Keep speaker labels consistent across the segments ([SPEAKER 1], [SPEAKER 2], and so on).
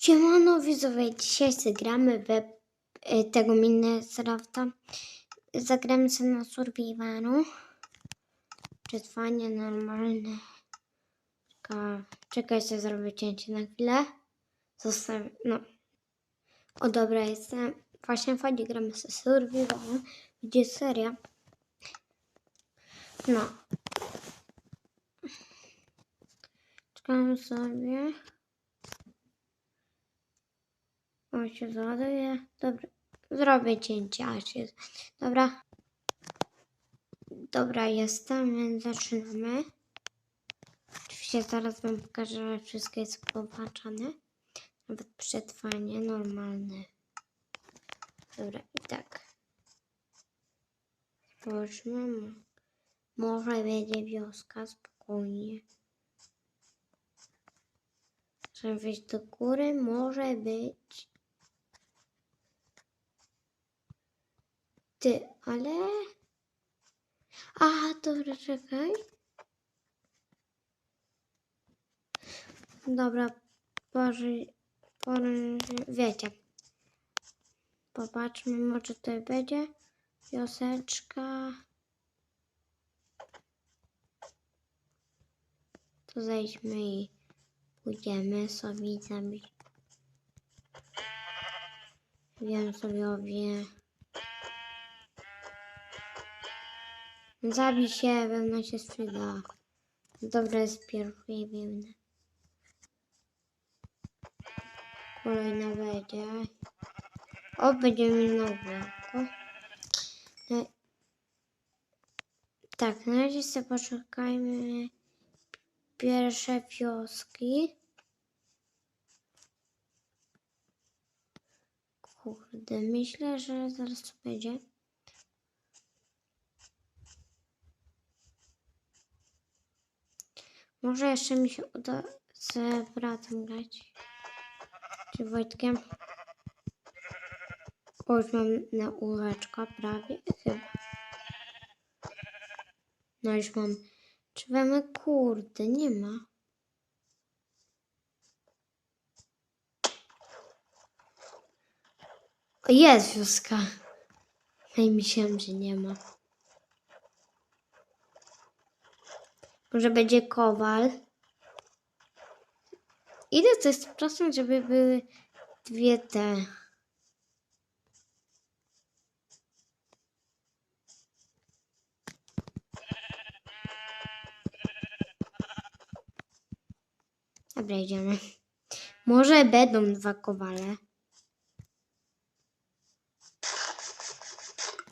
[SPEAKER 1] Siemano widzowie, dzisiaj zagramy w e, tego Minecrafta. Zagramy sobie na survivalu. Przetrwanie normalne. Czeka, czekajcie, zrobię cięcie na chwilę. Zostawię, no. O dobra, jestem. Właśnie fajnie gramy sobie survivalu. Gdzie seria. No. Czekamy sobie. On się załaduje. Dobra. Zrobię cięcie, aż się... Dobra. Dobra, jestem, więc zaczynamy. Oczywiście zaraz wam pokażę, że wszystko jest popatrzane. Nawet przetrwanie normalne. Dobra, i tak. Spójrzmy. Może będzie wioska, spokojnie. Żeby wejść do góry, może być. Ty, ale. A, dobra, czekaj. Dobra, Boże, pory, wiecie. Popatrzmy, może tutaj będzie wioseczka. To zejdźmy i pójdziemy sobie zabić. Wiem sobie owie. Zabij się, wełna się sprzyda. Dobra, jest pierwszy wełna. Kolejna będzie. O, będziemy mieli nowego. No, tak, na razie sobie poczekajmy pierwsze wioski. Kurde, myślę, że zaraz to będzie. Może jeszcze mi się uda z bratem grać. Czy Wojtkiem. O, już mam na łóżeczko prawie, chyba. No już mam. Czy mamy kurde, nie ma. O, jest wioska. No i że nie ma. Może będzie kowal. To jest procent, żeby były dwie te. Dobra, idziemy. Może będą dwa kowale.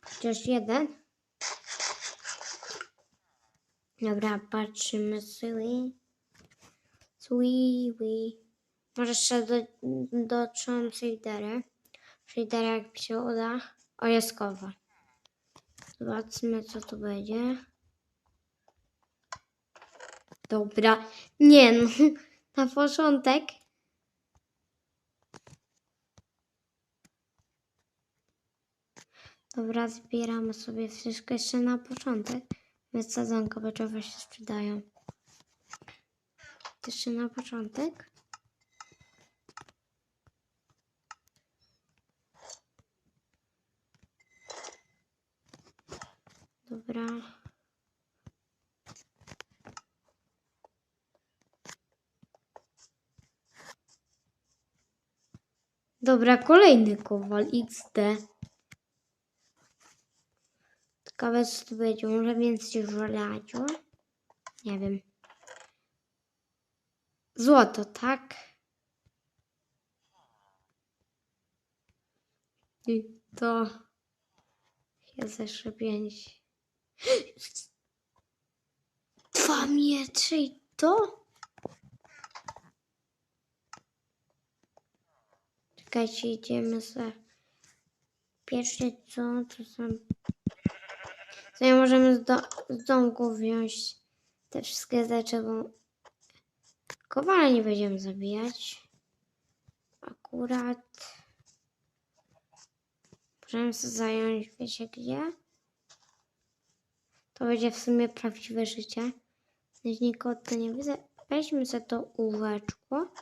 [SPEAKER 1] Chociaż jeden. Dobra, patrzymy sobie. Sweetie. Może jeszcze do, dotrzą shadery. Shadery jak mi się uda. O, jest kowal. Zobaczmy, co tu będzie. Dobra. Nie no. Na początek. Dobra, zbieramy sobie wszystko jeszcze na początek. Więc sadzonka beczowe się sprzedają. Jeszcze na początek. Dobra. Dobra, kolejny kowal XD. Ciekawe co tu będzie. Może więcej żelaziu? Nie wiem. Złoto, tak? I to jest jeszcze pięć. Dwa miecze i to? Czekajcie, idziemy za... Pierwsze co, to są... Co nie możemy z, do... z domku wziąć te wszystkie rzeczy, bo kowala nie będziemy zabijać. Akurat... Możemy się zająć, wiecie gdzie? To będzie w sumie prawdziwe życie. Nikogo to nie widzę. Weźmy sobie to łóżeczko.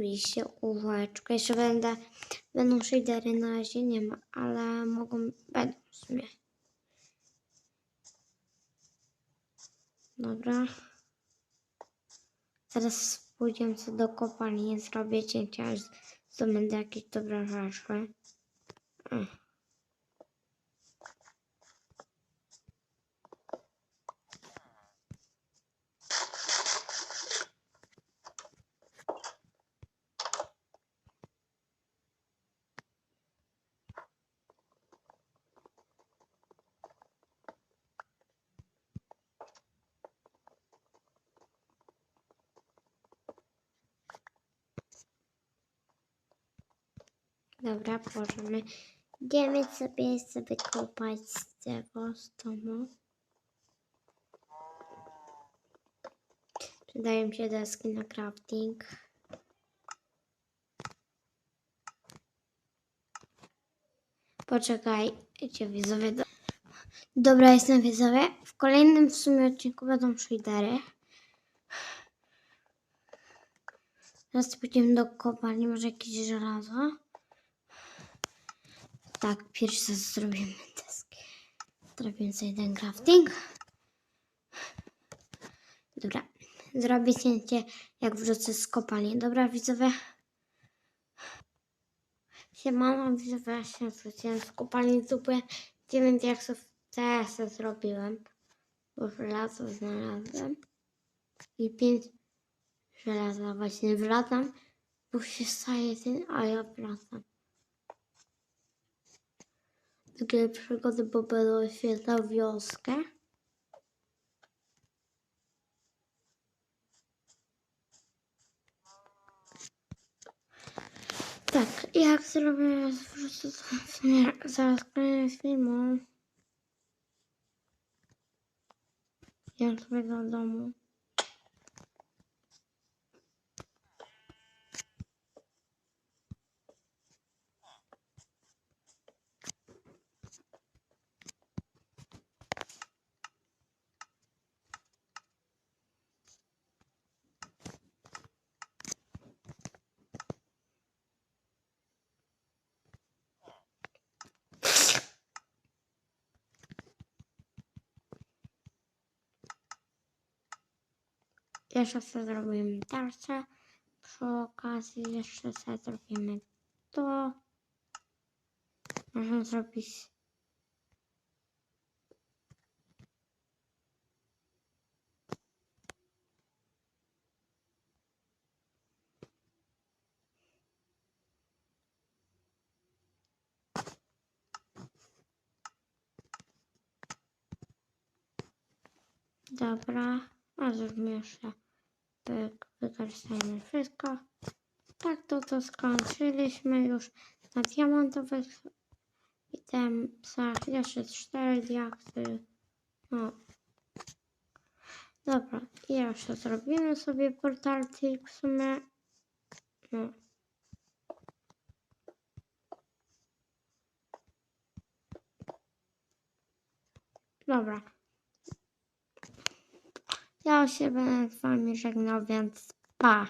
[SPEAKER 1] Oczywiście kółeczko. Jeszcze będę, będą shadery, na razie nie ma, ale mogą, będą w sumie. Dobra. Teraz pójdziemy sobie do kopalni, zrobię cięcia, aż zdobędę jakieś dobre rzeczy. Ech. Dobra, możemy. Idziemy sobie sobie kopać drzewo z domu. Przydają się deski na crafting. Poczekajcie widzowie. Do... Dobra, jestem widzowie. W kolejnym w sumie odcinku będą shadery. Teraz pójdziemy do kopalni, może jakieś żelazo. Tak, pierwszy zrobimy deski. Zrobimy sobie ten crafting. Dobra, zrobię cięcie jak wrócę z kopalni. Dobra, widzowie. Siemano, widzowie, ja się wróciłem z kopalni zupy. 9 jaksów CS zrobiłem. Bo żelazo znalazłem. I 5 żelaza właśnie wracam. Bo się staje ten, a ja wracam. Takie przygody, bo będą oświetlał wioskę. Tak, jak zrobię to zaraz koniec filmu. Ja sobie do domu. Jeszcze sobie zrobimy tarczę. Przy okazji jeszcze sobie zrobimy to. Można zrobić Dobra, zróbmy jeszcze pyk, wykorzystajmy wszystko. Tak, to to skończyliśmy już na diamentowych itemsach. Jeszcze cztery diaksy. No. Dobra, i jeszcze zrobimy sobie portaltik w sumie. No. Dobra. Ja się będę z wami żegnał, więc pa.